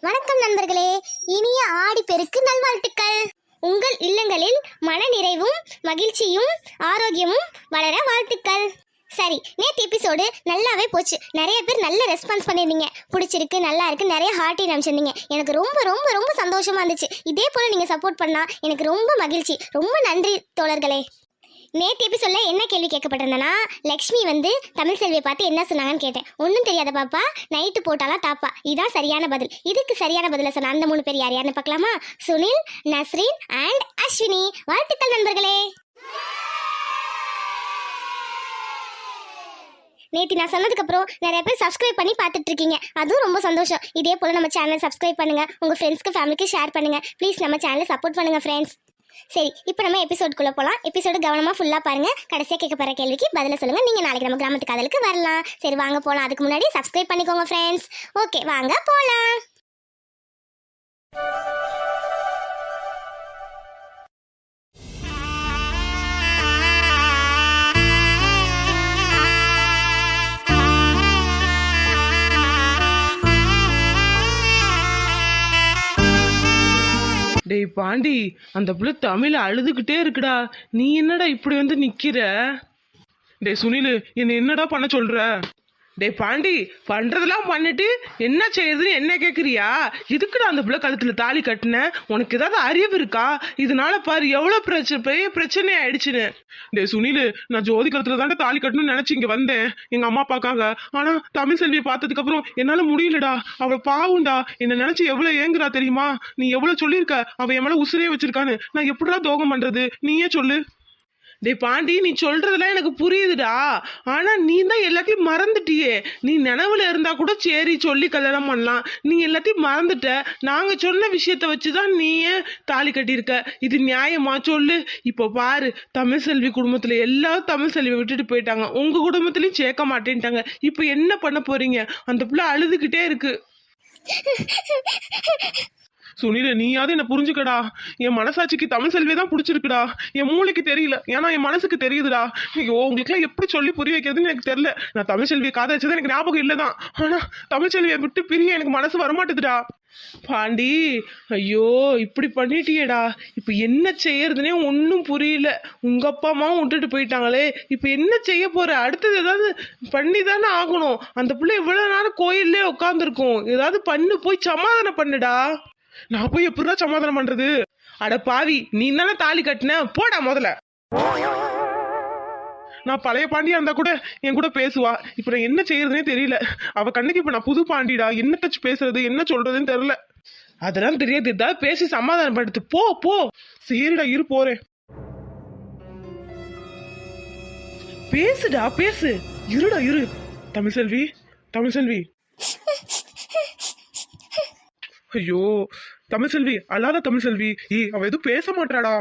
வணக்கம் நண்பர்களே. இனிய ஆடி பெருக்கு நல்வாழ்த்துக்கள். உங்கள் இல்லங்களில் மன நிறைவும் மகிழ்ச்சியும் ஆரோக்கியமும் வளர வாழ்த்துக்கள். சரி நேற்று எபிசோடு நல்லாவே போச்சு. நிறைய பேர் நல்ல ரெஸ்பான்ஸ் பண்ணியிருந்தீங்க. பிடிச்சிருக்கு நல்லா இருக்கு நிறைய ஹார்ட்டின் அனுப்பிச்சிருந்தீங்க எனக்கு ரொம்ப ரொம்ப ரொம்ப சந்தோஷமா இருந்துச்சு. இதே போல நீங்க சப்போர்ட் பண்ணா எனக்கு ரொம்ப மகிழ்ச்சி. ரொம்ப நன்றி தோழர்களே. நேற்று எபிசோட்ல என்ன கேள்வி கேட்கப்பட்டிருந்தனா லக்ஷ்மி வந்து தமிழ் செல்வியை பார்த்து என்ன சொன்னாங்கன்னு கேட்டேன். ஒன்றும் தெரியாத பாப்பா நைட்டு போட்டாலாம் தாப்பா? இதான் சரியான பதில். இதுக்கு சரியான பதில சொன்ன அந்த மூணு பேர் யார் யாருன்னு பார்க்கலாமா? சுனில் நஸ்ரீன் அண்ட் அஸ்வினி. வாழ்த்துக்கள் நண்பர்களே. நேத்தி நான் சொன்னதுக்கப்புறம் நிறைய பேர் சப்ஸ்கிரைப் பண்ணி பார்த்துட்டு இருக்கீங்க. அதுவும் ரொம்ப சந்தோஷம். இதே போல் நம்ம சேனலை சப்ஸ்கிரைப் பண்ணுங்க. உங்கள் ஃப்ரெண்ட்ஸ்க்கு ஃபேமிலிக்கு ஷேர் பண்ணுங்க. ப்ளீஸ் நம்ம சேனலை சப்போர்ட் பண்ணுங்கள் ஃப்ரெண்ட்ஸ் சரி இப்போ நம்ம எபிசோடுக்குள்ளே போகலாம் எபிசோடு கவனமாக ஃபுல்லாக பாருங்கள் கடைசியாக கேட்க போகிற கேள்விக்கு பதில் சொல்லுங்கள் நீங்கள் நாளைக்கு நம்ம கிராமத்து காதலுக்கு வரலாம். சரி வாங்க போகலாம் அதுக்கு முன்னாடி சப்ஸ்கிரைப் பண்ணிக்கோங்க ஃப்ரெண்ட்ஸ் ஓகே வாங்க போகலாம் டேய் பாண்டி அந்த புள்ள தமிழ் அழுதுகிட்டே இருக்குடா. நீ என்னடா இப்படி வந்து நிக்கிற? டேய் சுனில் என்ன என்னடா பண்ண சொல்ற? டே பாண்டி பண்றதெல்லாம் பண்ணிட்டு என்ன செய்யுதுன்னு என்ன கேக்குறியா? நான் அந்த பிள்ளை கழுத்துல தாலி கட்டின? உனக்கு ஏதாவது அறிவு இருக்கா? இதனால பாரு எவ்வளவு பிரச்சனை பெரிய பிரச்சனை ஆயிடுச்சுன்னு. டே சுனில் நான் ஜோதி கழுத்துல தாண்டா தாலி கட்டணும்னு நினைச்சு இங்க வந்தேன். எங்க அம்மா அப்பாக்காக. ஆனா தமிழ் செல்வியை பார்த்ததுக்கு அப்புறம் என்னால முடியலடா. அவள் பாவுண்டா. என்ன நினைச்சு எவ்வளவு ஏங்குறா தெரியுமா? நீ எவ்வளவு சொல்லியிருக்க? அவ என் மேல உசுரே வச்சிருக்கான்னு. நான் எப்படிடா தோகம் பண்றது? நீயே சொல்லு. டேய் பாண்டி நீ சொல்றதெல்லாம் எனக்கு புரியுதுடா. ஆனா நீ தான் எல்லாத்தையும் மறந்துட்டியே. நீ நினைவுல இருந்தா கூட சரி சொல்லி கல்யாணம் பண்ணலாம். நீ எல்லாத்தையும் மறந்துட்ட. நாங்க சொன்ன விஷயத்த வச்சுதான் நீயே தாலி கட்டியிருக்க. இது நியாயமா சொல்லு? இப்போ பாரு தமிழ் செல்வி குடும்பத்துல எல்லாரும் தமிழ் செல்வி விட்டுட்டு போயிட்டாங்க. உங்க குடும்பத்திலயும் சேர்க்க மாட்டேன்ட்டாங்க. இப்போ என்ன பண்ண போறீங்க? அந்த பிள்ளை அழுதுகிட்டே இருக்கு. சுனில நீயாவது என்ன புரிஞ்சுக்கடா. என் மனசாட்சிக்கு தமிழ் செல்வியை தான் பிடிச்சிருக்குடா. என் மூளைக்கு தெரியல. ஏன்னா என் மனசுக்கு தெரியுதுடா. ஐயோ உங்களுக்குலாம் எப்படி சொல்லி புரிய வைக்கிறதுன்னு எனக்கு தெரியல. நான் தமிழ் செல்வியை காதலிச்சது எனக்கு ஞாபகம் இல்லைதான். ஆனா தமிழ் செல்வியை விட்டு பிரிய எனக்கு மனசு வரமாட்டேதுடா. பாண்டி ஐயோ இப்படி பண்ணிட்டியேடா. இப்போ என்ன செய்யறதுனே ஒன்றும் புரியல. உங்க அப்பா அம்மாவும் விட்டுட்டு போயிட்டாங்களே. இப்போ என்ன செய்ய போற? அடுத்தது ஏதாவது பண்ணி தானே ஆகணும். அந்த பிள்ளை இவ்வளவு நேரம் கோயில்லே உட்காந்துருக்கும் ஏதாவது பண்ணு போய் சமாதானம் பண்ணுடா. நான் போய் எப்படிடா சமாதானம் பண்றது? அட பாவி நீ தானே தாலி கட்டின? போடா முதல்ல. நான் பழைய பாண்டியா இருந்தா கூட என் கூட பேசுவா. இப்ப நான் என்ன செய்யறதுனே தெரியல. அவ கண்ணுக்கு இப்ப நான் புது பாண்டிடா. என்ன டச் பேசுறது? என்ன சொல்றதுன்னு தெரியல. அதெல்லாம் தெரியாது. ஏதாவது பேசி சமாதானப்படுத்து போ போ. சரிடா இரு போறேன். பேசுடா பேசு. இருடா இரு. தமிழ் செல்வி தமிழ் செல்வி. ஐயோ தமிழ் செல்வி அல்லாத தமிழ் செல்வி. ஏய் அவ எதுவும் பேச மாட்டாடா.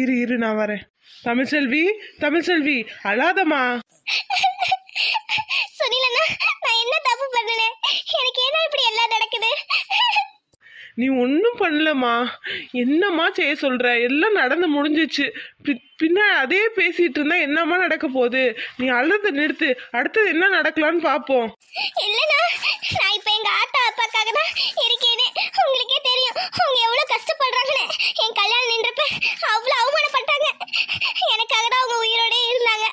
இரு இரு நான் வரேன். தமிழ் செல்வி தமிழ் செல்வி நான் என்ன தப்பு பண்ணல எனக்கு ஏன்னா இப்படி எல்லாம் நடக்குது? நீ ஒன்றும் பண்ணலம்மா. என்னம்மா செய்ய சொல்கிற எல்லாம் நடந்து முடிஞ்சிச்சு. பி- அதே பேசிட்டு இருந்தா என்னம்மா நடக்க போகுது? நீ அழுத நிறுத்து. அடுத்தது என்ன நடக்கலாம்னு பார்ப்போம் இல்லைண்ணா நான் இப்போ எங்கள் ஆத்தா அப்பாக்காக தான் இருக்கேனே உங்களுக்கே தெரியும். அவங்க எவ்வளோ கஷ்டப்படுறாங்கன்னு. என் கல்யாணம் நின்றப்ப அவ்வளோ அவமானப்பட்டாங்க. எனக்காக தான் அவங்க உயிரோடே இருந்தாங்க.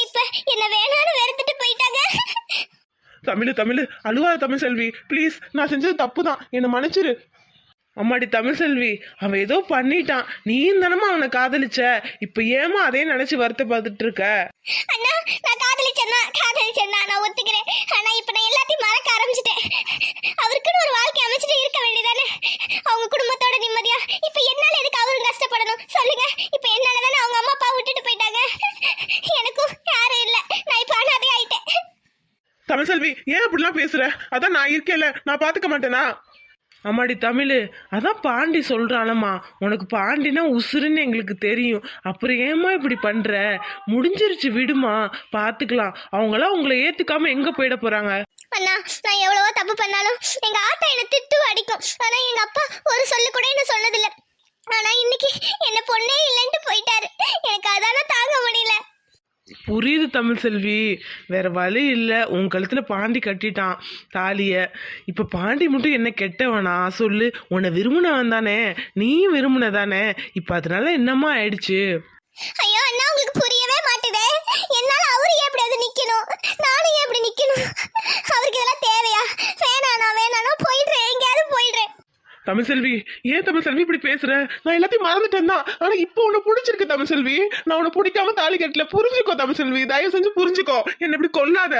இப்போ என்ன வேணான்னு வெறுத்துட்டு போயிட்டாங்க. தமிழ் தமிழ். அழுவாத தமிழ் செல்வி. ப்ளீஸ் நான் செஞ்சது தப்பு தான் என்னை மன்னிச்சிரு. அம்மாடி தமிழ் செல்வி அவன் ஏதோ பண்ணிட்டான். நீ தானமா அவனை காதலிச்ச? இப்ப ஏமா அதே நினைச்சு வருத்தப்பட்டுட்டு இருக்க? அண்ணா நான் காதலிச்சேன்னா காதலிச்சேன்னா நான் ஒத்துக்கிறேன் ஆனா இப்போ நான் எல்லாத்தையும் மறக்க ஆரம்பிச்சிட்டேன் அவருக்குன்னு ஒரு வாழ்க்கை அமைச்சிட்டு இருக்க வேண்டியதானே அவங்க குடும்பத்தோட நிம்மதியா இப்போ என்னால எதுக்கு அவரும் கஷ்டப்படணும் சொல்லுங்க இப்போ என்னால தானே அவங்க அம்மா அப்பா விட்டுட்டு போயிட்டாங்க எனக்கும் யாரும் இல்லை நான் இப்போ அனாதை ஆயிட்டேன் செல்வி ஏன் அப்படிலாம் பேசுற? அதான் நான் இருக்கேன்ல நான் பாத்துக்க மாட்டேனா? அம்மாடி தமிழ் அதான் பாண்டி சொல்றானம்மா. உனக்கு பாண்டினா உசுருன்னு எங்களுக்கு தெரியும். அப்புறம் ஏம்மா இப்படி பண்ற? முடிஞ்சிருச்சு விடுமா. பாத்துக்கலாம். அவங்களாம் உங்களை ஏத்துக்காம எங்க போயிட போறாங்க? அண்ணா நான் எவ்வளவோ தப்பு பண்ணாலும் எங்க ஆத்தா என்ன திட்டு அடிக்கும். ஆனா எங்க அப்பா ஒரு சொல்லு கூட என்ன சொன்னதில்ல. ஆனா இன்னைக்கு என்ன பொண்ணே இல்லைன்ட்டு போயிட்டாரு. எனக்கு அதான தாங்க முடியல. புரியுது தமிழ் செல்வி. வேற வழி இல்லை. உன் கழுத்துல பாண்டி கட்டிட்டான் தாலிய. இப்ப பாண்டி மட்டும் என்ன கெட்டவனா? சொல்லு. உன்னை விரும்பினவன் தானே. நீயும் விரும்பின தானே. இப்ப அதனால என்னம்மா ஆயிடுச்சு? ஐயோ அண்ணா உங்களுக்கு புரியவே மாட்டுதே. என்னால அவரு ஏன் எப்படியாவது நிக்கணும்? நானும் ஏன் நிக்கணும்? அவருக்கு இதெல்லாம் தேவையா? வேணானா வேணானா போயிடுறேன். எங்கேயாவது போயிடுறேன். தமிழ்செல்வி ஏன் தமிழ்செல்வி இப்படி பேசுற? நான் எல்லாத்தையும் மறந்துட்டேன் தான் ஆனா இப்போ உன்னை பிடிச்சிருக்கு தமிழ்செல்வி. நான் உன்னை பிடிக்காம தாலி கட்டல புரிஞ்சுக்கோ தமிழ்செல்வி தயவு செஞ்சு புரிஞ்சுக்கோ. என்ன இப்படி கொல்லாத.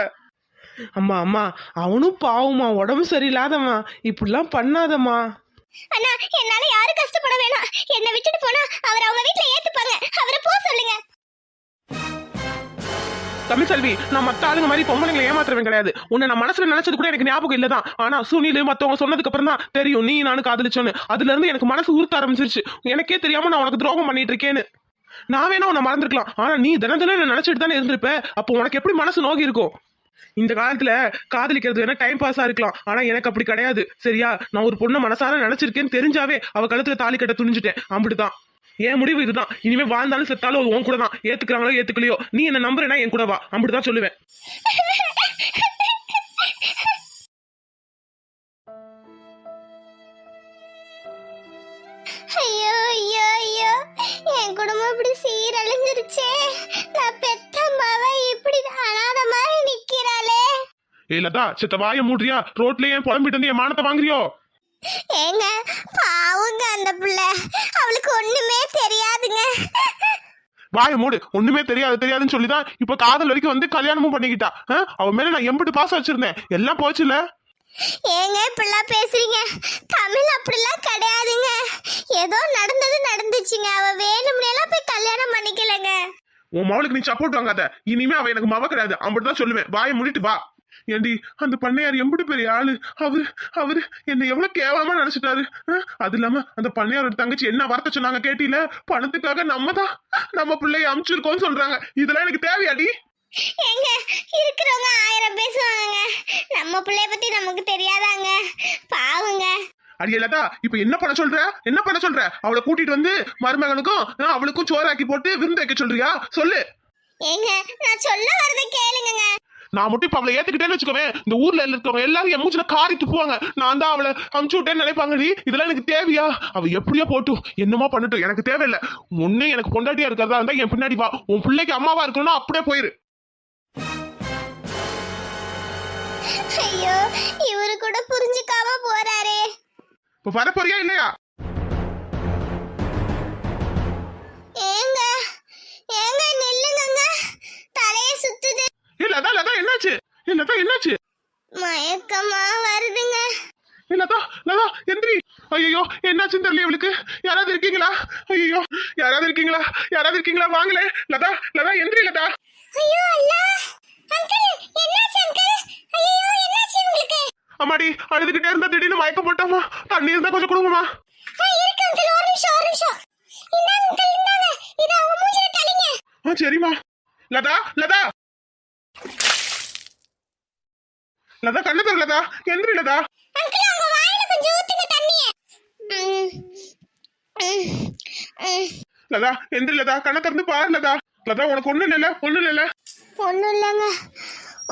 அம்மா அம்மா அவனும் பாவமா உடம்பு சரியில்லாதம்மா. இப்படிலாம் பண்ணாதம்மா. அண்ணா என்னால யாரும் கஷ்டப்பட வேணாம். என்னை விட்டுட்டு போனா அவர் அவங்க வீட்டுல ஏத்துப்பாங்க. அவரை போ சொல்லுங்க. தமிழ்ச்செல்வி நான் மற்ற ஆளுங்க மாதிரி பொம்பளைங்களை ஏமாத்துறவன் கிடையாது. உன்னை நான் மனசுல நினைச்சது கூட எனக்கு ஞாபகம் இல்லதான். ஆனா சுனில் மத்தவங்க சொன்னதுக்கு அப்புறம் தான் தெரியும் நீ நானும் காதலிச்சோன்னு. அதுல இருந்து எனக்கு மனசு உறுத்த ஆரம்பிச்சிருச்சு. எனக்கே தெரியாம நான் உனக்கு துரோகம் பண்ணிட்டு இருக்கேன்னு. நான் வேணா உன்னை மறந்துருக்கலாம். ஆனா நீ தினம் தினம் என்ன நினைச்சிட்டு தானே இருந்திருப்ப. அப்போ உனக்கு எப்படி மனசு நோகி இருக்கும்? இந்த காலத்துல காதலிக்கிறது வேணா டைம் பாஸா இருக்கலாம். ஆனா எனக்கு அப்படி கிடையாது. சரியா? நான் ஒரு பொண்ணை மனசார நினைச்சிருக்கேன்னு தெரிஞ்சாவே அவ கழுத்துல தாலி கட்ட துணிஞ்சிட்டேன். அப்படிதான் என் முடிவு இதுதான். இனிமே வாழ்ந்தாலும் செத்தாலும் உன் கூட தான். ஏத்துக்கிறாங்களோ ஏத்துக்கலையோ நீ என்ன நம்புறேன்னா என் கூட வா அப்படிதான் சொல்லுவேன். ஐயோ ஐயோ ஐயோ. என் குடும்பம் இப்படி சீரழிஞ்சிருச்சே. நான் பெத்த மவ இப்படி அனாத மாதிரி நிக்கிறாளே. ஏ லதா சித்த வாய மூடுறியா? ரோட்ல ஏன் புலம்பிட்டு வந்து என் மானத்தை வாங்குறியோ? ஏங்க பாவுங்க அந்த பிள்ளை. அவளுக்கு ஒண்ணுமே தெரியாதுங்க. வாய மூடு. ஒண்ணுமே தெரியாது தெரியாதுன்னு சொல்லிதான் இப்ப காதல் வரைக்கும் வந்து கல்யாணமும் பண்ணிக்கிட்டா. ஆ? அவ மேல நான் எம்பிட்டு பாசம் வச்சிருந்தேன். எல்லாம் போச்சுல ஏங்க இப்படிலாம் பேசுறீங்க? தமிழ் அப்படிலாம் கிடையாதுங்க. ஏதோ நடந்தது நடந்துச்சுங்க. அவ வேணும்னேலாம் போய் கல்யாணம் பண்ணிக்கலங்க. உன் மவளுக்கு நீ சப்போர்ட் வாங்காத. இனிமே அவ எனக்கு மவ கிடையாது. அப்படிதான் சொல்லுவேன். வாயை மூடிட்டு வா. ஏண்டி அந்த பண்ணையார் எம்பிட்டு பெரிய ஆளு. அவரு அவரு என்னை எவ்வளவு கேவலமா நினைச்சிட்டாரு? அது இல்லாம அந்த பண்ணையாரோட தங்கச்சி என்ன வார்த்தை சொன்னாங்க கேட்டில பணத்துக்காக நம்ம தான் நம்ம பிள்ளைய அமுச்சிருக்கோம்னு சொல்றாங்க. இதெல்லாம் எனக்கு தேவையாடி. ஏங்க இருக்கிறவங்க ஆயிரம் பேசுவாங்கங்க நம்ம பிள்ளைய பத்தி நமக்கு தெரியாதாங்க. பாவுங்க. அடியலதா இப்ப என்ன பண்ண சொல்ற? என்ன பண்ண சொல்ற? அவளை கூட்டிட்டு வந்து மருமகனுக்கும் அவளுக்கும் சோறாக்கி போட்டு விருந்து வைக்க சொல்றியா? சொல்லு. ஏங்க நான் சொல்ல வரதை கேளுங்கங்க. நான் மட்டும் இப்ப அவளை ஏத்துக்கிட்டேன்னு வச்சுக்கோவேன் இந்த ஊர்ல இருக்கிறவங்க எல்லாரும் என் மூச்சுல காரி துப்புவாங்க. நான் தான் அவளை அமுச்சு விட்டேன்னு நினைப்பாங்கடி இதெல்லாம் எனக்கு தேவையா? அவ எப்படியோ போட்டும் என்னமா பண்ணட்டும் எனக்கு தேவையில்லை. ஒண்ணு எனக்கு பொண்டாட்டியா இருக்கிறதா இருந்தா என் பின்னாடி வா. உன் பிள்ளைக்கு அம்மாவா இருக்கணும்னா அப்படியே போயிரு. ஐயோ இவரு கூட புரிஞ்சுக்காம போறாரே. இப்ப வர போறியா இல்லையா? ஏங்க ஏங்க நில்லுங்கங்க. தலைய சுத்துது. அதான் லதா என்னாச்சு? இல்லதா என்னாச்சு? மயக்கமா வருதுங்க. இல்லதா லதா எந்திரி. ஐயோ என்னாச்சுன்னு தெரியல இவளுக்கு. யாராவது இருக்கீங்களா? ஐயோ யாராவது இருக்கீங்களா? யாராவது இருக்கீங்களா? வாங்களே. லதா லதா எந்திரி லதா. ஐயோ அல்லா. அங்கிள் என்னாச்சு அங்கிள்? ஐயோ என்னாச்சு உங்களுக்கு அம்மாடி அழுதுகிட்டே இருந்தா திடீர்னு மயக்கம் போட்டோமா? தண்ணி இருந்தா கொஞ்சம் கொடுங்கம்மா. இருக்கு அங்கிள். ஒரு நிமிஷம் ஒரு நிமிஷம். இந்தாங்க அங்கிள் இந்தாங்க. இத அவங்க மூஞ்சில தள்ளிங்க. ஆ சரிம்மா. லதா லதா. லதா கண்ணு தர லதா. எந்திரி லதா. லதா எந்திரி லதா. கண்ணை திறந்து பாரு லதா. லதா உனக்கு ஒண்ணு இல்ல ஒண்ணு இல்ல ஒண்ணும் இல்லைங்க.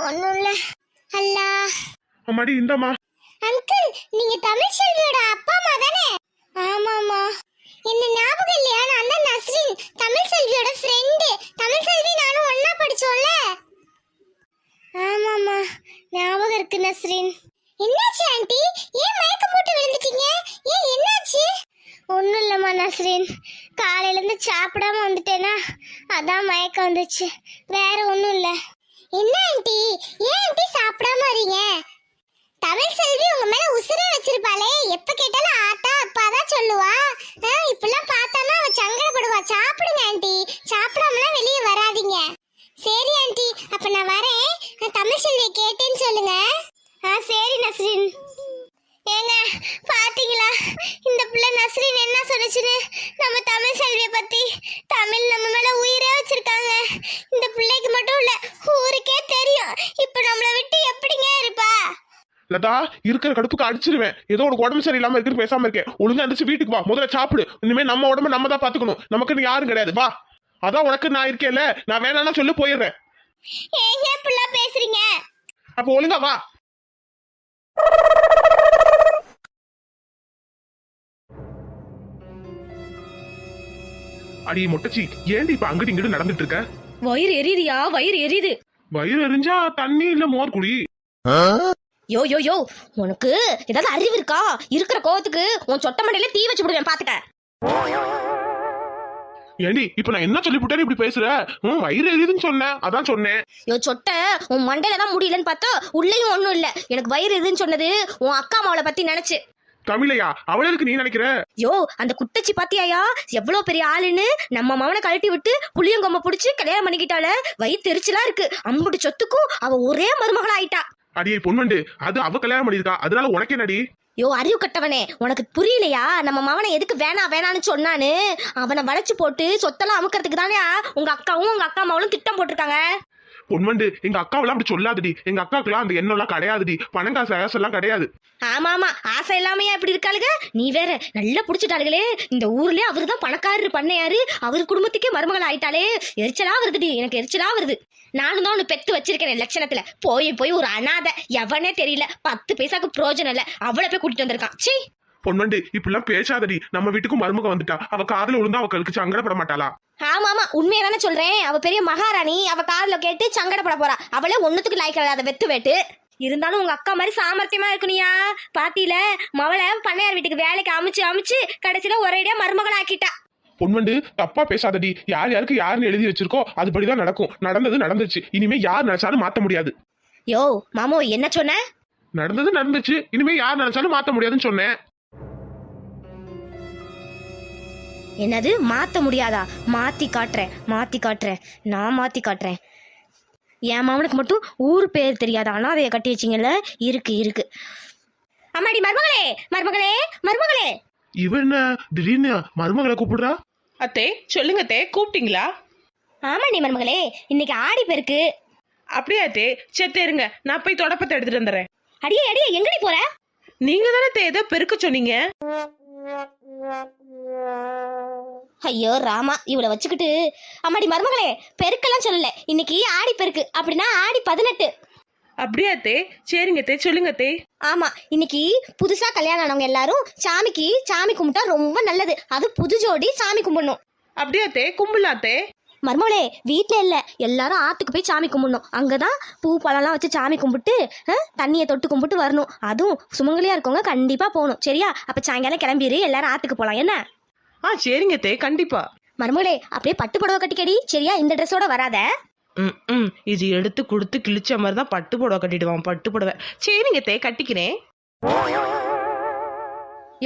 ஒண்ணும் இல்ல. அல்லா. அம்மாடி இந்தாம்மா. அங்கிள் நீங்க தமிழ் செல்வியோட அப்பா அம்மா தானே? ஆமாமா என்ன ஞாபகம் இல்லையா? நான் தான் நஸ்ரின் தமிழ் செல்வியோட ஃப்ரெண்டு தமிழ் செல்வி நானும் ஒண்ணா படிச்சோம்ல? ஆமாமா ஞாபகம் இருக்கு நஸ்ரின். என்னாச்சு ஆண்டி? ஏன் மயக்கம் போட்டு விழுந்துட்டீங்க? ஏன் என்னாச்சு? ஒன்றும் இல்லைம்மா நஸ்ரின். காலையிலேருந்து சாப்பிடாம வந்துட்டேனா? அதான் மயக்கம் வந்துச்சு. வேற ஒன்றும் இல்லை. என்ன ஆண்டி? ஏன் ஆண்டி சாப்பிடாம வரீங்க தமிழ் செல்வி உங்க மேல உசுரே வச்சிருப்பாளே எப்ப கேட்டாலும் ஆத்தா அப்பா தான் சொல்லுவா ஆ, இப்பெல்லாம் பார்த்தானா அவ சங்கடப்படுவா சாப்பிடுங்க ஆண்டி சாப்பிடாமலாம் வெளியே வராதீங்க சரி ஆண்டி அப்ப நான் வரேன் நான் தமிழ் செல்வியை கேட்டேன்னு சொல்லுங்க ஆ சரி நஸ்ரின் ஏங்க பாத்தீங்களா இந்த பிள்ளை நஸ்ரின் என்ன சொன்னுச்சுன்னு நம்ம தமிழ் செல்வியை பத்தி தமிழ் நம்ம மேல உயிரே வச்சிருக்காங்க இந்த பிள்ளைக்கு மட்டும் இல்ல ஊருக்கே தெரியும் இப்போ நம்மளை விட்டு எப்படிங்க இருப்பா லதா இருக்கிற கடுப்புக்கு அடிச்சிருவேன். ஏதோ உனக்கு உடம்பு சரியில்லாம இருக்குன்னு பேசாம இருக்கேன். ஒழுங்கா எந்திரிச்சு வீட்டுக்கு வா. முதல்ல சாப்பிடு. இனிமே நம்ம உடம்ப நம்ம தான் பாத்துக்கணும் நமக்கு யாரும் கிடையாது. வா. அதான் உனக்கு நான் இருக்கேன்ல. நான் வேணாம்னா சொல்லு போயிடுறேன். பேசுறீங்க? அப்போ ஒழுங்கா வா. அடி மொட்டச்சி ஏன்டி இப்ப அங்கிட்டு இங்கிட்டு நடந்துட்டு இருக்க? வயிறு எரியுதியா? வயிறு எரியுது. வயிறு எரிஞ்சா தண்ணி இல்ல மோர் குடி. யோ யோ யோ உனக்கு ஏதாவது அறிவு இருக்கா? இருக்கிற கோவத்துக்கு உன் சொட்ட மண்டையில தீ வச்சு விடுவேன் பாத்துக்க. ஏண்டி இப்ப நான் என்ன சொல்லி இப்படி பேசுற? உன் வயிறு எரியுதுன்னு சொன்னேன் அதான் சொன்னேன். யோ சொட்ட உன் மண்டையில தான் முடியலன்னு பார்த்தா உள்ளேயும் ஒண்ணும் இல்ல. எனக்கு வயிறு எதுன்னு சொன்னது உன் அக்கா மாவளை பத்தி நினைச்சு. தமிழையா? அவளுக்கு நீ நினைக்கிற? யோ அந்த குட்டச்சி பாத்தியாயா? எவ்வளவு பெரிய ஆளுன்னு நம்ம மவனை கழட்டி விட்டு புளியங்கொம்ப புடிச்சு கல்யாணம் பண்ணிக்கிட்டால வயிற்று எரிச்சலா இருக்கு. அம்புட்டு சொத்துக்கும் அவ ஒரே மருமகளா ஆயிட்டா அடியே பொன்வண்டு அது அவ கல்யாணம் பண்ணிருக்கா அதனால உனக்கு என்னடி? யோ அறிவு கட்டவனே உனக்கு புரியலையா? நம்ம மவனை எதுக்கு வேணா வேணான்னு சொன்னான்னு? அவனை வளைச்சு போட்டு சொத்தெல்லாம் அமுக்கிறதுக்கு தானே உங்க அக்காவும் உங்க அக்கா மாவளும் திட்டம் போட்டிருக்காங்க. பொன்வண்டு எங்க அக்காவெல்லாம் அப்படி சொல்லாதடி. எங்க அக்காவுக்குலாம் அந்த எண்ணம் எல்லாம் கிடையாதுடி. பணம் காசு ஆசைலாம் கிடையாது. ஆமா ஆமா ஆசை இல்லாமையா இப்படி இருக்காளுங்க நீ வேற நல்லா புடிச்சிட்டாளுகளே. இந்த ஊர்லயே அவரு தான் பணக்காரரு பண்ணையாரு. அவர் குடும்பத்துக்கே மருமகள் ஆயிட்டாலே எரிச்சலா வருதுடி. எனக்கு எரிச்சலா வருது. நானும் தான் ஒன்று பெத்து வச்சிருக்கேன் லட்சணத்துல. போய் போய் ஒரு அனாதை. எவனே தெரியல. பத்து பைசாக்கு பிரயோஜனம் இல்ல. அவளை போய் கூட்டிட்டு வந்திருக்கான். சீ பொன்வண்டு இப்படிலாம் பேசாதடி. நம்ம வீட்டுக்கும் மருமக வந்துட்டா. அவ காதுல விழுந்தா அவளுக்கு சங்கடப்பட மாட்டாளா ஆமா ஆமா உண்மையை தானே சொல்றேன். அவ பெரிய மகாராணி. அவ காதுல கேட்டு சங்கடப்பட போறா. அவளே ஒண்ணுத்துக்கு லாய்க்கல அதை வெத்து வேட்டு. இருந்தாலும் உங்க அக்கா மாதிரி சாமர்த்தியமா இருக்கணியா பாத்தியில மவளை பண்ணையார் வீட்டுக்கு வேலைக்கு அமைச்சு அமைச்சு கடைசியில ஒரேடியா மருமகள் ஆக்கிட்டா பொன்வண்டு தப்பா பேசாதடி. யார் யாருக்கு யாருன்னு எழுதி வச்சிருக்கோ அதுபடிதான் நடக்கும். நடந்தது நடந்துச்சு இனிமே யார் நினைச்சாலும் மாத்த முடியாது. யோ மாமோ என்ன சொன்ன? நடந்தது நடந்துச்சு. இனிமே யார் நினைச்சாலும் மாத்த முடியாதுன்னு சொன்னேன். என்னது? மாத்த முடியாதா? மாத்தி காட்டுறேன். மாத்தி காட்டுறேன். நான் மாத்தி காட்டுறேன். என் மாமனுக்கு மட்டும் ஊர் பேர் தெரியாத அனாதைய கட்டி வச்சிங்கல்ல? இருக்கு இருக்கு. அம்மாடி மருமகளே! மருமகளே! மருமகளே! இவ என்ன? திடீர்னு மருமகளை கூப்பிடுறா? அத்தே சொல்லுங்க அத்தே கூப்பிட்டீங்களா? ஆமாண்டி மருமகளே இன்னைக்கு ஆடி பெருக்கு. அப்படியா அத்தே? சரி இருங்க. நான் போய் தொடப்பத்தை எடுத்துட்டு வந்துடுறேன். அடியே அடியே எங்கடி போற? நீங்க தானே ஏதோ பெருக்க சொன்னீங்க. ஐயோ ராமா இவளை வச்சுக்கிட்டு அம்மாடி மருமகளே பெருக்கெல்லாம் சொல்லல. இன்னைக்கு ஆடி பெருக்கு. அப்படின்னா ஆடி பதினெட்டு. அப்படியா அத்தே? சரிங்க அத்தே. சொல்லுங்க அத்தே. ஆமா இன்னைக்கு புதுசா கல்யாணம் ஆனவங்க எல்லாரும் சாமிக்கு சாமி கும்பிட்டா ரொம்ப நல்லது. அது புது ஜோடி சாமி கும்பிடணும். அப்படியா அத்தே? கும்பலா அத்தே. மருமகளே வீட்ல இல்ல. எல்லாரும் ஆத்துக்கு போய் சாமி கும்பிடணும். அங்கதான் பூ பழம்லாம் வச்சு சாமி கும்பிட்டு தண்ணியை தொட்டு கும்பிட்டு வரணும். அதுவும் சுமங்கலியா இருக்கவங்க கண்டிப்பா போகணும். சரியா? அப்ப சாயங்காலம் கிளம்பிடு எல்லாரும் ஆத்துக்கு போலாம். என்ன? ஆ சரிங்க அத்தே கண்டிப்பா. மருமகளே அப்படியே பட்டு புடவை கட்டிக்கடி. சரியா? இந்த ட்ரெஸ்ஸோட வராத. ம் ம். இது எடுத்து கொடுத்து கிழிச்ச மாதிரி தான் பட்டு புடவை கட்டிடுவான் பட்டு புடவை. சரிங்க அத்தே கட்டிக்கிறேன்.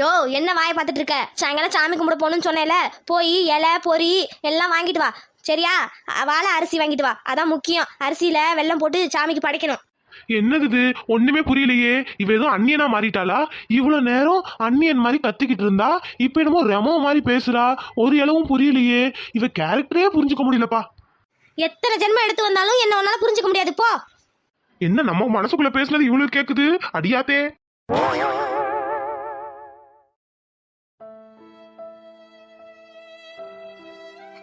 யோ என்ன வாயை பார்த்துட்டு இருக்க? சாயங்காலம் சாமி கும்பிட போகணும்னு சொன்னேல. போய் இலை பொரி எல்லாம் வாங்கிட்டு வா. சரியா? வாழை அரிசி வாங்கிட்டு வா. அதான் முக்கியம். அரிசியில வெல்லம் போட்டு சாமிக்கு படைக்கணும். என்னது ஒண்ணுமே புரியலையே. இவ ஏதோ அந்நியனா மாறிட்டாளா? இவ்வளவு நேரம் அந்நியன் மாதிரி கத்திக்கிட்டு இருந்தா? இப்ப என்னமோ ரெமோ மாதிரி பேசுறா? ஒரு இளவும் புரியலையே. இவ கேரக்டரே புரிஞ்சுக்க முடியலப்பா. எத்தனை ஜென்மம் எடுத்து வந்தாலும் என்ன உன்னால புரிஞ்சுக்க முடியாது. போ. என்ன நம்ம மனசுக்குள்ள பேசுனது இவ்வளவு கேக்குது? அடியாத்தே.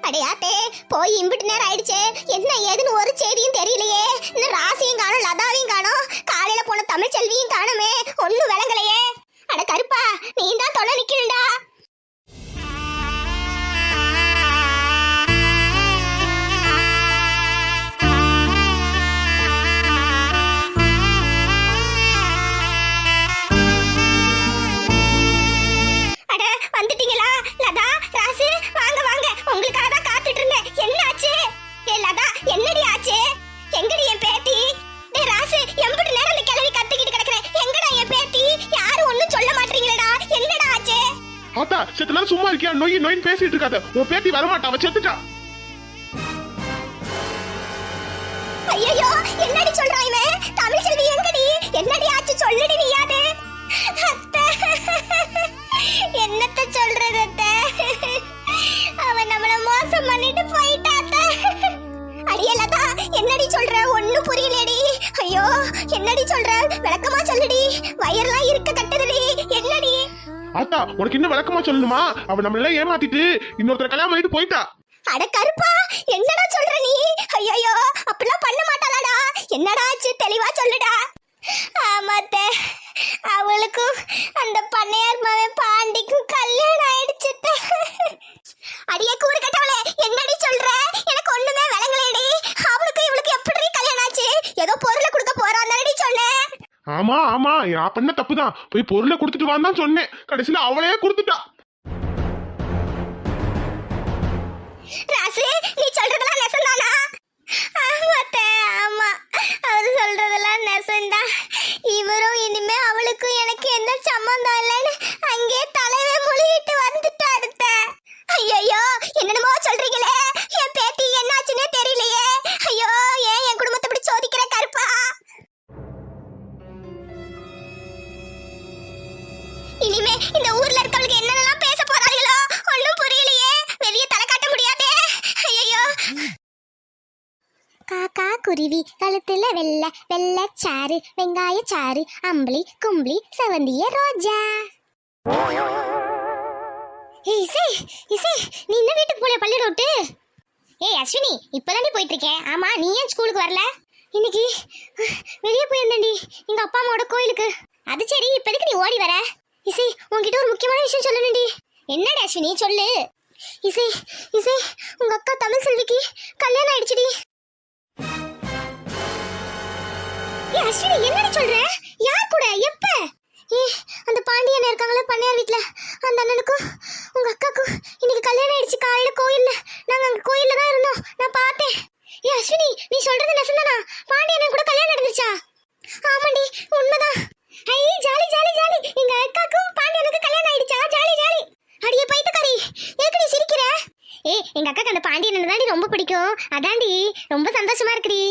அடையாத்தே போய் இம்பிட்டு நேரம் ஆயிடுச்சே. என்ன ஏதுன்னு ஒரு செய்தியும் தெரியலையே. இன்னும் ராசியும் காணும் லதாவையும் காணும். காலையில போன தமிழ் செல்வியும் காணுமே. ஒன்னும் விளங்கலையே. அட கருப்பா நீ தான் தொலை நிக்கணும்டா லதா என்னடி ஆச்சு? எங்கடி என் பேத்தி? ஏ ராசு எம்புட்டு நேரம் இந்த கிளவி கத்திக்கிட்டு கிடக்குறேன் எங்கடா என் பேத்தி? யாரும் ஒண்ணும் சொல்ல மாட்டீங்களடா. என்னடா ஆச்சு? ஆத்தா செத்த நேரம் சும்மா இருக்கியா? நொய் நொயின்னு பேசிட்டு இருக்காத. உன் பேத்தி வரமாட்டா அவ செத்துட்டா. ஐயோ என்னடி சொல்றான் இவன்? தமிழ் செல்வி எங்கடி? என்னடி ஆச்சு? சொல்லுடி நீயாது என்னத்த சொல்றது அவன் நம்மள மோசம் பண்ணிட்டு போயிட்டா அத்தை அடியலதா? என்னடி சொல்ற? ஒண்ணும் புரியலடி. ஐயோ என்னடி சொல்ற? விளக்கமா சொல்லுடி. வயர்லாம் இருக்க கட்டுதுடி. என்னடி? ஆத்தா உனக்கு இன்னும் விளக்கமா சொல்லணுமா? அவ நம்மள ஏமாத்திட்டு இன்னொருத்தர கல்யாணம் பண்ணிட்டு போயிட்டா. அட கருப்பா என்னடா சொல்ற நீ? ஐயோ அப்படிலாம் பண்ண மாட்டாளாடா. என்னடா ஆச்சு? தெளிவா சொல்லுடா ஆமாத்த அவளுக்கும் அந்த பண்ணையார் மகன் பாண்டிக்கும் கல்யாணம் ஆயிடுச்சு அடியே கூறு கட்டவளே என்னடி சொல்ற எனக்கு ஒண்ணுமே விளங்கலடி அவளுக்கு இவளுக்கு எப்படி கல்யாணம் ஆச்சு ஏதோ பொருளை கொடுக்க போறான்னு சொன்னேன் ஆமா ஆமா நான் பண்ண தப்பு தான் போய் பொருளை கொடுத்துட்டு வான்னு தான் சொன்னேன். கடைசியில அவளே கொடுத்து கழுத்துல வெள்ள வெங்காயம் சாறு அம்பளி கும்பளி செவந்திய ரோஜா ஏய் இசை இசை நீ இன்னும் வீட்டுக்கு போல பள்ளி ரோட்டு ஏய் அஸ்வினி இப்போதான் போயிட்டு இருக்கேன் ஆமா நீ ஏன் ஸ்கூலுக்கு வரல இன்னைக்கு வெளியே போயிருந்தேன்டி எங்க அப்பா அம்மாவோட கோயிலுக்கு அது சரி இப்போதைக்கு நீ ஓடி வர இசை உன்கிட்ட ஒரு முக்கியமான விஷயம் சொல்லணும்டி என்னடா அஸ்வினி சொல்லு இசை இசை உங்க அக்கா தமிழ் செல்விக்கு கல்யாணம் ஆயிடுச்சுடி அஸ்வினி என்னடி சொல்ற? யார் கூட? எப்ப? ஏ அந்த பாண்டியன் இருக்காங்களே பண்ணையார் வீட்டுல அந்த அண்ணனுக்கும் உங்க அக்காக்கும் இன்னைக்கு கல்யாணம் ஆயிடுச்சு. காலையில கோயில்ல நாங்க அங்க கோயில்ல தான் இருந்தோம். நான் பார்த்தேன். ஏ அஸ்வினி நீ சொல்றது நெசந்தானா பாண்டியன் கூட கல்யாணம் நடந்துச்சா ஆமாண்டி உண்மைதான். ஐ ஜாலி ஜாலி ஜாலி. எங்க அக்காக்கும் பாண்டியனுக்கு கல்யாணம் ஆயிடுச்சா? Jolly jolly. அடியே பைத்தக்காரி ஏற்கனவே சிரிக்கிற? ஏய் எங்க அக்காக்கு அந்த பாண்டியன் தாண்டி ரொம்ப பிடிக்கும். அதாண்டி ரொம்ப சந்தோஷமா இருக்குடி.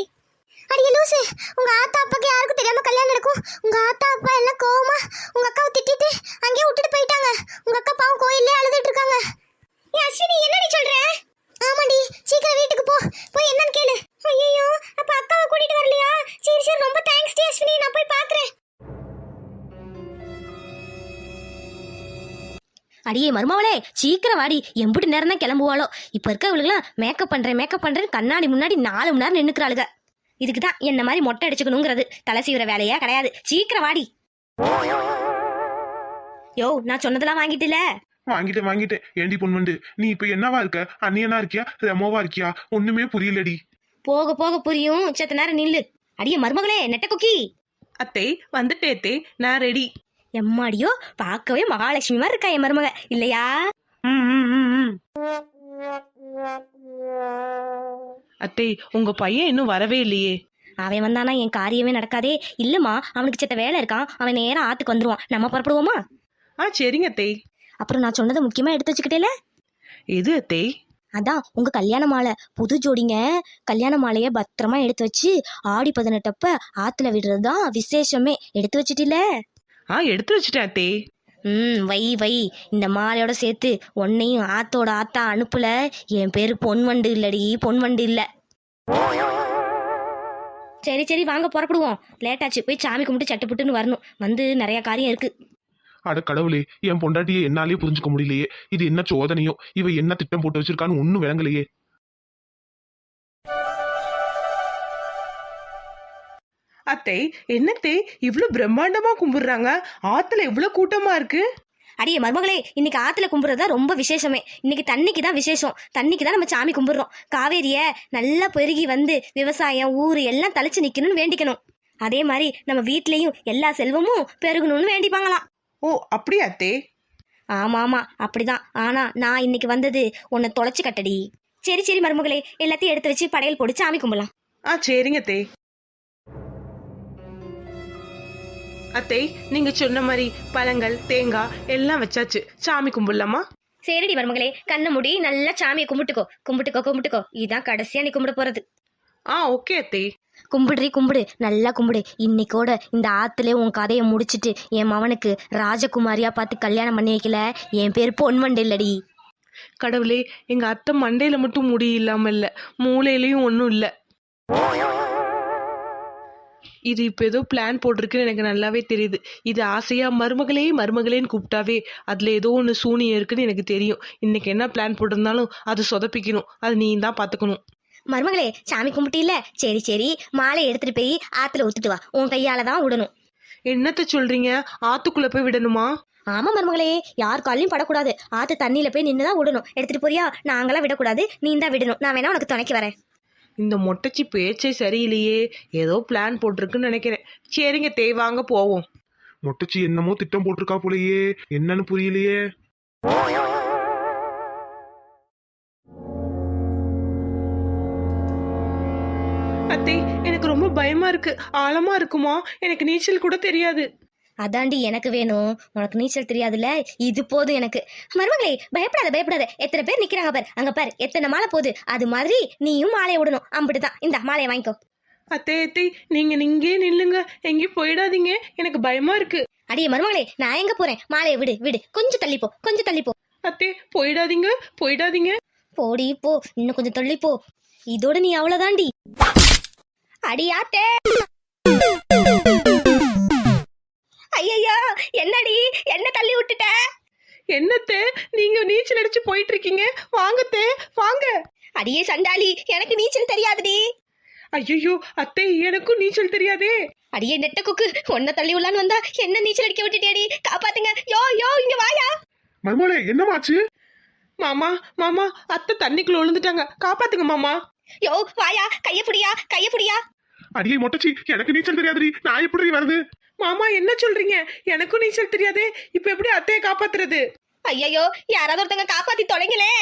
அடியே லூசு உங்க ஆத்தா அப்பாக்கு யாருக்கும் தெரியாம கல்யாணம் நடக்கும். உங்க ஆத்தா அப்பா எல்லாம் கோவமா உங்க அக்காவை திட்டிட்டு அங்கேயே விட்டுட்டு போயிட்டாங்க. உங்க அக்கா பாவம் கோயிலே அழுதுட்டு இருக்காங்க. ஏ அஸ்வினி என்னடி சொல்ற? ஆமாடி சீக்கிரம் வீட்டுக்கு போ. போய் என்னன்னு கேளு. ஐயோ அப்ப அக்காவை கூட்டிட்டு வரலையா? சரி சரி ரொம்ப தேங்க்ஸ் டி அஸ்வினி நான் போய் பாக்குறேன். அடியே மருமாவளே சீக்கிரம் வாடி. எம்பிட்டு நேரம் தான் கிளம்புவாளோ. இப்போ இருக்க இவளுக்குலாம் மேக்கப் பண்ணுறேன் மேக்கப் பண்றேன் கண்ணாடி முன்னாடி நாலு மணி நேரம் நின்னுக்கிறாளுக. இதுக்கு தான் என்ன மாதிரி மொட்டை அடிச்சுக்கணுங்கிறது. தலை சீவிர வேலையே கிடையாது. சீக்கிரம் வாடி. யோ நான் சொன்னதெல்லாம் வாங்கிட்டில. வாங்கிட்டேன் வாங்கிட்டேன். ஏண்டி பொன்வண்டு நீ இப்ப என்னவா இருக்க? அண்ணியனா இருக்கியா? ரெமோவா இருக்கியா? ஒண்ணுமே புரியலடி. போக போக புரியும். செத்த நேரம் நில்லு. அடியே மருமகளே நெட்ட குக்கி. அத்தை வந்துட்டே அத்தை. நான் ரெடி எம்மாடியோ பார்க்கவே மகாலட்சுமி மாதிரி இருக்கா என் மருமக. இல்லையா? ம், ம், ம், ம். அத்தை உங்க பையன் இன்னும் வரவே இல்லையே. அவன் வந்தானா என் காரியமே நடக்காதே. இல்லம்மா அவனுக்கு செத்த வேலை இருக்கான். அவன் நேரா ஆத்துக்கு வந்துருவான். நம்ம புறப்படுவோமா? ஆ சரிங்க அத்தை. அப்புறம் நான் சொன்னதை முக்கியமா எடுத்து வச்சுக்கிட்டேல? எது அத்தை? அதான் உங்க கல்யாண மாலை. புது ஜோடிங்க. கல்யாண மாலைய பத்திரமா எடுத்து வச்சு ஆடி பதினெட்டப்ப ஆத்துல விடுறது தான் விசேஷமே. எடுத்து வச்சிட்டில? ஆ எடுத்து வச்சுட்டேன் அத்தை. ம் வை வை. இந்த மாலையோட சேர்த்து உன்னையும் ஆத்தோட ஆத்தா அனுப்புல. என் பேரு பொன்வண்டு இல்லடி பொன்வண்டு இல்ல. சரி சரி வாங்க புறப்படுவோம். லேட்டாச்சு போய் சாமி கும்பிட்டு சட்டுப்புட்டுன்னு வரணும். வந்து நிறைய காரியம் இருக்கு. அட கடவுளே என் பொண்டாட்டியை என்னாலே புரிஞ்சுக்க முடியலையே. இது என்ன சோதனையோ? இவ என்ன திட்டம் போட்டு வச்சிருக்கான்னு ஒண்ணும் விளங்கலையே. அத்தை என்னத்தை இவ்வளவு பிரம்மாண்டமா கும்பிடுறாங்க. ஆத்துல இவ்வளவு கூட்டமா இருக்கு? அடியே மருமகளே இன்னைக்கு ஆத்துல கும்பிடுறது தான் ரொம்ப விசேஷமே. இன்னைக்கு தண்ணிக்கு தான் விசேஷம். தண்ணிக்கு தான் நம்ம சாமி கும்பிடுறோம். காவேரிய நல்லா பெருகி வந்து விவசாயம் ஊரு எல்லாம் தழைச்சு நிக்கணும்னு வேண்டிக்கணும். அதே மாதிரி நம்ம வீட்லயும் எல்லா செல்வமும் பெருகணும்னு வேண்டிப்பாங்களாம். ஓ அப்படியா அத்தை? ஆமா ஆமா அப்படிதான். ஆனா நான் இன்னைக்கு வந்தது உன்னை தொலைச்சு கட்டடி. சரி சரி மருமகளே எல்லாத்தையும் எடுத்து வச்சு படையல் போட்டு சாமி கும்பிடலாம் ஆ சரிங்க அத்தை. அத்தை நீங்க சொன்ன மாதிரி பழங்கள் தேங்காய் எல்லாம் வச்சாச்சு. சாமி கும்பிடலாமா? சரிடி மருமகளே கண்ணை மூடி நல்லா சாமியை கும்பிட்டுக்கோ. கும்பிட்டுக்கோ கும்பிட்டுக்கோ. இதான் கடைசியா நீ கும்பிட போறது. ஆ ஓகே அத்தை. கும்பிடுறி கும்பிடு. நல்லா கும்பிடு. இன்னைக்கோட இந்த ஆத்துல உன் கதையை முடிச்சிட்டு என் மவனுக்கு ராஜகுமாரியா பார்த்து கல்யாணம் பண்ணி வைக்கல. என் பேர் பொன்வண்டு இல்லடி கடவுளே எங்க அத்தை மண்டையில மட்டும் முடி இல்லாம இல்ல. மூளையிலயும் ஒன்றும் இல்ல. இது இப்போ ஏதோ பிளான் போட்டிருக்குன்னு எனக்கு நல்லாவே தெரியுது. இது ஆசையா மருமகளே மருமகளேன்னு கூப்பிட்டாவே அதில் ஏதோ ஒன்று சூனியம் இருக்குன்னு எனக்கு தெரியும். இன்னைக்கு என்ன பிளான் போட்டிருந்தாலும் அது சொதப்பிக்கணும். அது நீ தான் பார்த்துக்கணும் மருமகளே சாமி கும்பிட்டில சரி சரி. மாலை எடுத்துட்டு போய் ஆத்துல ஊத்துட்டு வா. உன் கையால தான் விடணும். என்னத்த சொல்றீங்க? ஆத்துக்குள்ள போய் விடணுமா? ஆமா மருமகளே. யார் காலையும் படக்கூடாது. ஆத்து தண்ணியில போய் நின்று தான் விடணும். எடுத்துட்டு போறியா? நாங்களாம் விடக்கூடாது. நீ தான் விடணும். நான் வேணா உனக்கு துணைக்கு வரேன். இந்த மொட்டைச்சி பேச்சே சரியில்லையே. ஏதோ பிளான் போட்டிருக்குன்னு நினைக்கிறேன். சரிங்க தேவாங்க போவோம். மொட்டச்சி என்னமோ திட்டம் போட்டிருக்கா போலயே. என்னன்னு புரியலையே. அத்தை எனக்கு ரொம்ப பயமா இருக்கு. ஆழமா இருக்குமா? எனக்கு நீச்சல் கூட தெரியாது. அதாண்டி எனக்கு வேணும். உனக்கு நீச்சல் தெரியாதுல்ல? இது போதும் எனக்கு. மருமகளே பயப்படாத பயப்படாத. எத்தனை பேர் நிக்கிறாங்க பார். அங்க பார் எத்தனை மாலை போகுது? அது மாதிரி நீயும் மாலையை விடணும் அம்பிட்டுதான். இந்த மாலையை வாங்கிக்கோ. அத்தை அத்தை நீங்க இங்கே நில்லுங்க. எங்கேயும் போயிடாதீங்க. எனக்கு பயமா இருக்கு. அடியே மருமகளே நான் எங்க போறேன்? மாலையை விடு விடு. கொஞ்சம் தள்ளி போ கொஞ்சம் தள்ளி போ. அத்தை போயிடாதீங்க போயிடாதீங்க. போடி போ. இன்னும் கொஞ்சம் தள்ளி போ. இதோட நீ அவ்வளவுதாண்டி. அடியாத்தே ஐயா என்னடி? என்ன தள்ளி விட்டுட்ட? என்னத்தே? நீங்க நீச்சல் அடிச்சு போயிட்டு இருக்கீங்க வாங்கத்தே வாங்க. அடியே சண்டாளி எனக்கு நீச்சல் தெரியாதுடி. ஐயோ அத்தை எனக்கும் நீச்சல் தெரியாதே. அடியே நெட்ட குக்கு ஒன்ன தள்ளி உள்ளான்னு வந்தா என்ன நீச்சல் அடிக்க விட்டுட்டியாடி? காப்பாத்துங்க. யோ யோ இங்க வாயா. மருமகளே என்னமாச்சு? மாமா மாமா அத்தை தண்ணிக்குள்ள விழுந்துட்டாங்க. காப்பாத்துங்க மாமா. யோ வாயா கைய புடியா கைய புடியா. அடியே மொட்டச்சி எனக்கு நீச்சல் தெரியாதுடி. நான் எப்படி வருது மாமா என்ன சொல்றீங்க? எனக்கும் நீச்சல் தெரியாதே. இப்ப எப்படி அத்தையை காப்பாத்துறது? ஐயோ யாராவது ஒருத்தங்க காப்பாத்தி தொலைங்களே.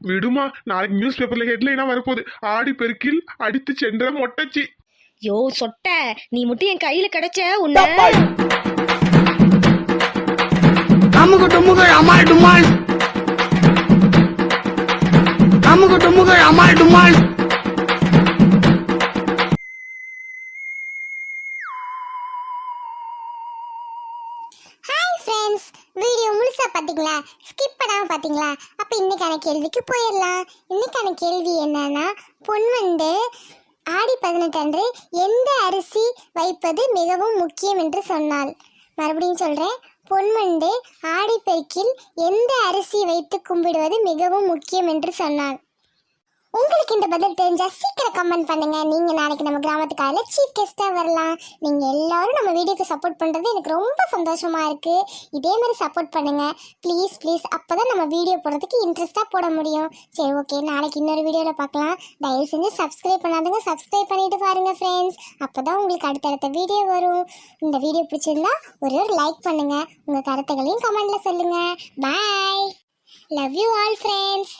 விடுமா நாளைக்கு நியூஸ் பேப்பர்ல ஹெட்லைனா வரப்போகுது. ஆடி பெருக்கில் அடித்து சென்ற மொட்டச்சி. யோ சொட்ட. நீ மட்டும் என் கையில கிடைச்ச உன்ன. அமுகு டுமுகு அமால் டுமால் அமுகு டுமுகு அமால் டுமால் பார்த்தீங்களா ஸ்கிப் பண்ணாமல் பார்த்தீங்களா அப்போ இன்னைக்கான கேள்விக்கு போயிடலாம். இன்னைக்கான கேள்வி என்னன்னா பொன்வண்டு ஆடி பதினெட்டு அன்று எந்த அரிசி வைப்பது மிகவும் முக்கியம் என்று சொன்னாள். மறுபடியும் சொல்கிறேன் பொன்வண்டு ஆடிப்பெருக்கில் எந்த அரிசி வைத்து கும்பிடுவது மிகவும் முக்கியம் என்று சொன்னாள். உங்களுக்கு இந்த பதில் தெரிஞ்சா சீக்கிரம் கமெண்ட் பண்ணுங்க. நீங்க நாளைக்கு நம்ம கிராமத்துக்கு அதில் சீஃப் கெஸ்டா வரலாம். நீங்க எல்லாரும் நம்ம வீடியோக்கு சப்போர்ட் பண்றது எனக்கு ரொம்ப சந்தோஷமா இருக்கு. இதே மாதிரி சப்போர்ட் பண்ணுங்க. ப்ளீஸ் ப்ளீஸ் அப்பதான் நம்ம வீடியோ போடுறதுக்கு இன்ட்ரெஸ்டா போட முடியும். சரி ஓகே நாளைக்கு இன்னொரு வீடியோல பார்க்கலாம். தயவு செஞ்சு சப்ஸ்கிரைப் பண்ணாதவங்க சப்ஸ்கிரைப் பண்ணிட்டு பாருங்க ஃப்ரெண்ட்ஸ் அப்பதான் உங்களுக்கு அடுத்தடுத்த வீடியோ வரும். இந்த வீடியோ பிடிச்சிருந்தா ஒரு ஒரு லைக் பண்ணுங்க. உங்க கருத்துக்களையும் கமெண்ட்ல சொல்லுங்க. Bye love you all friends